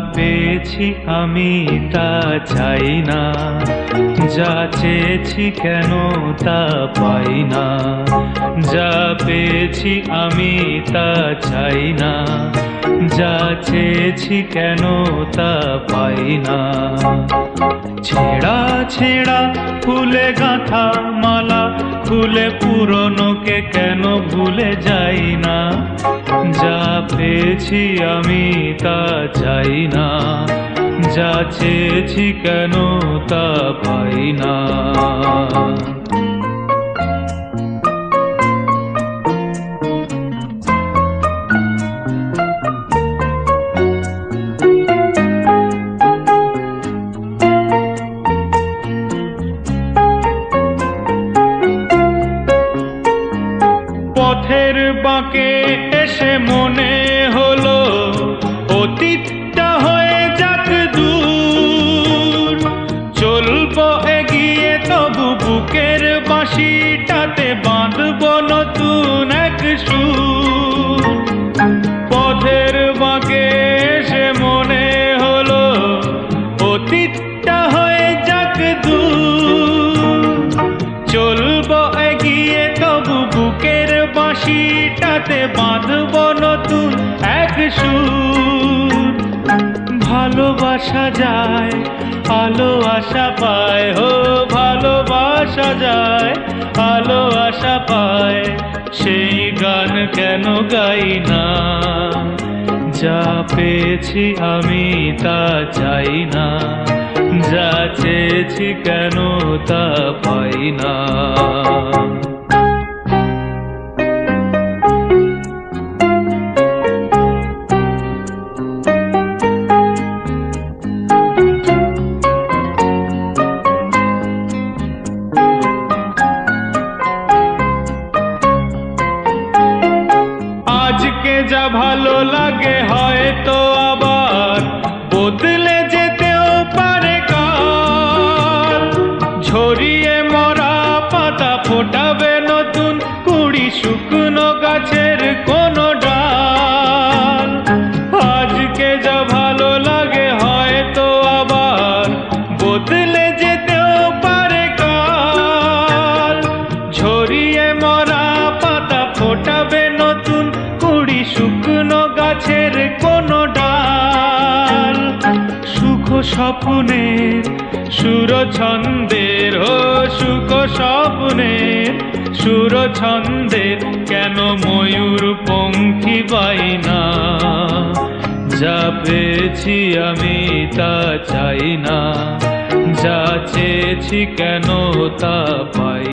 পেয়েছি আমি তা চাই না। যা চেয়েছি কেন তা পাই না। যা পেয়েছি আমি তা চাই না। যা চেয়েছি কেন তা পাই না। ছেঁড়া ছেঁড়া ফুলে গাঁথা মালা ফুলে পুরনোকে কেন ভুলে যাই না? যা পেয়েছি আমি তা চাই না। যা চেয়েছি কেন তা পাই না। পথের বাঁকে এসে মনে হলো, অতীতটা হয়ে যাক দূর। চলবো এগিয়ে, তবু বুকের বাঁশিটাতে বাঁধব নতুন এক সুর। বাঁশিটাতে বাঁধব নতুন এক সুর। ভালোবাসা যায়, আলো আশা পায়, হো, ভালোবাসা যায়, আলো আশা পায়। সেই গান কেন গাই না? যা পেয়েছি আমি তা চাই না। যা চেয়েছি কেন তা পাই না। আজকে যা ভালো লাগে হয়তো আবার বদলে যেতেও পারে কাল ঝরিয়ে মরা পাতা ফোটাবে নতুন কুড়ি শুকনো গাছের কোনো ডাল। সুখ স্বপ্নের সুর ছন্দের ও সুখ স্বপ্নের সুর ছন্দের কেন ময়ূর পঙ্খী পাই না যা পেয়েছি আমি তা চাই না, যা চেয়েছি কেন তা পাই